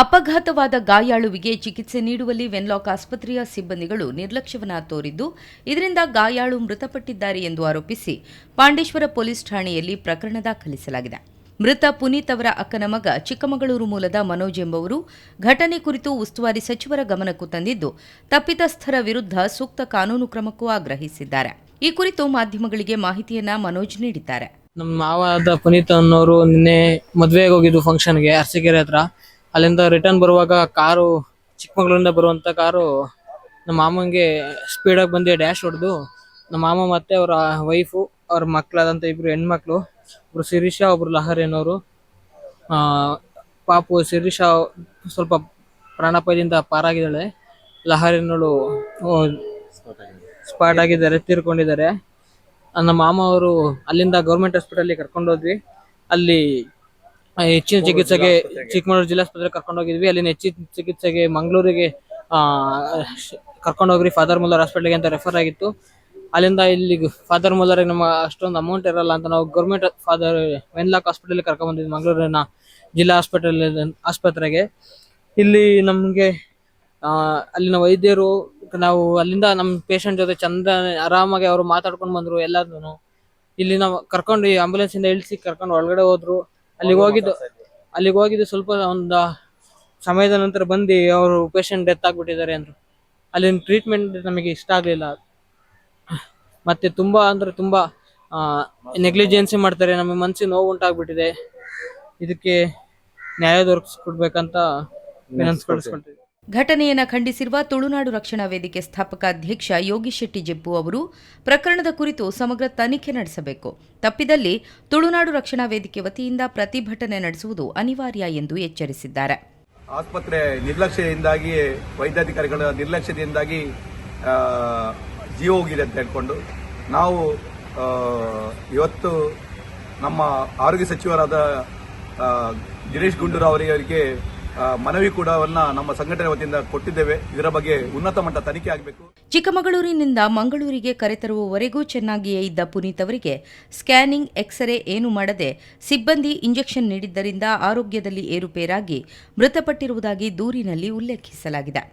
ಅಪಘಾತವಾದ ಗಾಯಾಳುವಿಗೆ ಚಿಕಿತ್ಸೆ ನೀಡುವಲ್ಲಿ ವೆನ್ಲಾಕ್ ಆಸ್ಪತ್ರೆಯ ಸಿಬ್ಬಂದಿಗಳು ನಿರ್ಲಕ್ಷ್ಯವನ್ನ ತೋರಿದ್ದು, ಇದರಿಂದ ಗಾಯಾಳು ಮೃತಪಟ್ಟಿದ್ದಾರೆ ಎಂದು ಆರೋಪಿಸಿ ಪಾಂಡೇಶ್ವರ ಪೊಲೀಸ್ ಠಾಣೆಯಲ್ಲಿ ಪ್ರಕರಣ ದಾಖಲಿಸಲಾಗಿದೆ. ಮೃತ ಪುನೀತ್ ಅವರ ಅಕ್ಕನ ಮಗ ಚಿಕ್ಕಮಗಳೂರು ಮೂಲದ ಮನೋಜ್ ಎಂಬುವರು ಘಟನೆ ಕುರಿತು ಉಸ್ತುವಾರಿ ಸಚಿವರ ಗಮನಕ್ಕೂ ತಂದಿದ್ದು, ತಪ್ಪಿತಸ್ಥರ ವಿರುದ್ಧ ಸೂಕ್ತ ಕಾನೂನು ಕ್ರಮಕ್ಕೂ ಆಗ್ರಹಿಸಿದ್ದಾರೆ. ಈ ಕುರಿತು ಮಾಧ್ಯಮಗಳಿಗೆ ಮಾಹಿತಿಯನ್ನ ಮನೋಜ್ ನೀಡಿದ್ದಾರೆ. ನಮ್ಮ ಮಾವಾದ ಪುನೀತ್ ಅನ್ನೋರು ನಿನ್ನೆ ಮದುವೆಗೆ ಹೋಗಿದ್ದು ಫಂಕ್ಷನ್ಗೆ ಅರಸೀಕೆರೆ ಹತ್ರ. ಅಲ್ಲಿಂದ ರಿಟರ್ನ್ ಬರುವಾಗ ಕಾರು ಚಿಕ್ಕಮಗಳೂರಿಂದ ಬರುವಂತ ಕಾರು ನಮ್ಮ ಮಾಮಂಗೆ ಆಗಿ ಬಂದು ಡ್ಯಾಶ್ ಹೊಡೆದು ನಮ್ಮ ಮಾಮ ಮತ್ತೆ ಅವರ ವೈಫು ಅವ್ರ ಮಕ್ಕಳಾದಂಥ ಇಬ್ರು ಹೆಣ್ಮಕ್ಳು ಒಬ್ರು ಶಿರೀಷ ಒಬ್ರು ಲಹರಿ ಅನ್ನೋರು ಆ, ಪಾಪು ಶಿರೀಷ ಸ್ವಲ್ಪ ಪ್ರಾಣಾಪಾಯದಿಂದ ಪಾರಾಗಿದ್ದಾಳೆ. ಲಹರಿ ಅನ್ನೋಳು ಸ್ಪಾಟ್ ಆಗಿದ್ದಾರೆ ತೀರ್ಕೊಂಡಿದ್ದಾರೆ. ನಮ್ಮ ಮಾಮ ಅವರು ಅಲ್ಲಿಂದ ಗೌರ್ಮೆಂಟ್ ಹಾಸ್ಪಿಟಲ್ಗೆ ಕರ್ಕೊಂಡು ಹೋದ್ವಿ ಅಲ್ಲಿ ಹೆಚ್ಚಿನ ಚಿಕಿತ್ಸೆಗೆ ಚಿಕ್ಕಮಗಳೂರು ಜಿಲ್ಲಾಸ್ಪತ್ರೆಗೆ ಕರ್ಕೊಂಡು ಹೋಗಿದ್ವಿ ಅಲ್ಲಿನ ಹೆಚ್ಚಿನ ಚಿಕಿತ್ಸೆಗೆ ಮಂಗಳೂರಿಗೆ ಕರ್ಕೊಂಡು ಹೋಗ್ರಿ ಫಾದರ್ ಮುಲ್ಲರ್ ಹಾಸ್ಪಿಟ್ಲಿಗೆ ಅಂತ ರೆಫರ್ ಆಗಿತ್ತು. ಅಲ್ಲಿಂದ ಇಲ್ಲಿ ಫಾದರ್ ಮುಲ್ಲರ್ ನಮ್ಮ ಅಷ್ಟೊಂದು ಅಮೌಂಟ್ ಇರಲ್ಲ ಅಂತ ನಾವು ಗೌರ್ಮೆಂಟ್ ಫಾದರ್ ವೆನ್ಲಾಕ್ ಹಾಸ್ಪಿಟಲ್ ಕರ್ಕೊಂಡ್ ಬಂದಿದ್ವಿ. ಮಂಗಳೂರಿನ ಜಿಲ್ಲಾ ಹಾಸ್ಪಿಟಲ್ ಆಸ್ಪತ್ರೆಗೆ. ಇಲ್ಲಿ ನಮಗೆ ಅಲ್ಲಿನ ವೈದ್ಯರು ನಾವು ಅಲ್ಲಿಂದ ನಮ್ಮ ಪೇಷಂಟ್ ಜೊತೆ ಚಂದ ಆರಾಮಾಗಿ ಅವರು ಮಾತಾಡ್ಕೊಂಡು ಬಂದ್ರು ಎಲ್ಲಾರ್ನು ಇಲ್ಲಿ ನಾವು ಕರ್ಕೊಂಡು ಆಂಬುಲೆನ್ಸ್ ಇಂದ ಇಳಿಸಿ ಕರ್ಕೊಂಡು ಒಳಗಡೆ ಹೋದ್ರು. ಅಲ್ಲಿಗೆ ಹೋಗಿದ್ದು ಅಲ್ಲಿಗೆ ಹೋಗಿದ್ದು ಸ್ವಲ್ಪ ಒಂದು ಸಮಯದ ನಂತರ ಬಂದು ಅವರು ಪೇಷಂಟ್ ಡೆತ್ ಆಗ್ಬಿಟ್ಟಿದ್ದಾರೆ ಅಂದ್ರು. ಅಲ್ಲಿನ ಟ್ರೀಟ್ಮೆಂಟ್ ನಮಗೆ ಇಷ್ಟ ಆಗ್ಲಿಲ್ಲ. ಮತ್ತೆ ತುಂಬಾ ಅಂದ್ರೆ ತುಂಬಾ ನೆಗ್ಲಿಜೆನ್ಸಿ ಮಾಡ್ತಾರೆ. ನಮ್ಮ ಮನಸ್ಸಿಗೆ ನೋವು ಉಂಟಾಗ್ಬಿಟ್ಟಿದೆ. ಇದಕ್ಕೆ ನ್ಯಾಯ ದೊರಕಿಸ್ಕೊಡ್ಬೇಕಂತ ವಿನಂತಿಸ್ಕೊಳ್ತೀವಿ ಘಟನೆಯನ್ನು ಖಂಡಿಸಿರುವ ತುಳುನಾಡು ರಕ್ಷಣಾ ವೇದಿಕೆ ಸ್ಥಾಪಕ ಅಧ್ಯಕ್ಷ ಯೋಗಿ ಶೆಟ್ಟಿ ಜೆಪ್ಪು ಅವರು, ಪ್ರಕರಣದ ಕುರಿತು ಸಮಗ್ರ ತನಿಖೆ ನಡೆಸಬೇಕು. ತಪ್ಪಿದಲ್ಲಿ ತುಳುನಾಡು ರಕ್ಷಣಾ ವೇದಿಕೆ ವತಿಯಿಂದ ಪ್ರತಿಭಟನೆ ನಡೆಸುವುದು ಅನಿವಾರ್ಯ ಎಂದು ಎಚ್ಚರಿಸಿದ್ದಾರೆ. ಆಸ್ಪತ್ರೆ ನಿರ್ಲಕ್ಷ್ಯದಿಂದಾಗಿ ವೈದ್ಯಾಧಿಕಾರಿಗಳ ನಿರ್ಲಕ್ಷ್ಯದಿಂದಾಗಿ ಜೀವ ಹೋಗಿದೆ ಅಂತ ಹೇಳ್ಕೊಂಡು, ನಾವು ಇವತ್ತು ನಮ್ಮ ಆರೋಗ್ಯ ಸಚಿವರಾದ ಗಿರೀಶ್ ಗುಂಡೂರಾವ್ ಅವರಿಗೆ ಮನವಿ ಕೂಡವನ್ನ ನಮ್ಮ ಸಂಘಟನೆ ವತಿಯಿಂದ ಕೊಟ್ಟಿದ್ದೇವೆ. ಇದರ ಬಗ್ಗೆ ಉನ್ನತ ಮಟ್ಟ ತನಿಖೆ ಆಗಬೇಕು. ಚಿಕ್ಕಮಗಳೂರಿನಿಂದ ಮಂಗಳೂರಿಗೆ ಕರೆತರುವವರೆಗೂ ಚೆನ್ನಾಗಿಯೇ ಇದ್ದ ಪುನೀತ್ ಅವರಿಗೆ ಸ್ಕ್ಯಾನಿಂಗ್, ಎಕ್ಸ್ರೇ ಏನು ಮಾಡದೆ ಸಿಬ್ಬಂದಿ ಇಂಜೆಕ್ಷನ್ ನೀಡಿದ್ದರಿಂದ ಆರೋಗ್ಯದಲ್ಲಿ ಏರುಪೇರಾಗಿ ಮೃತಪಟ್ಟಿರುವುದಾಗಿ ದೂರಿನಲ್ಲಿ ಉಲ್ಲೇಖಿಸಲಾಗಿದೆ.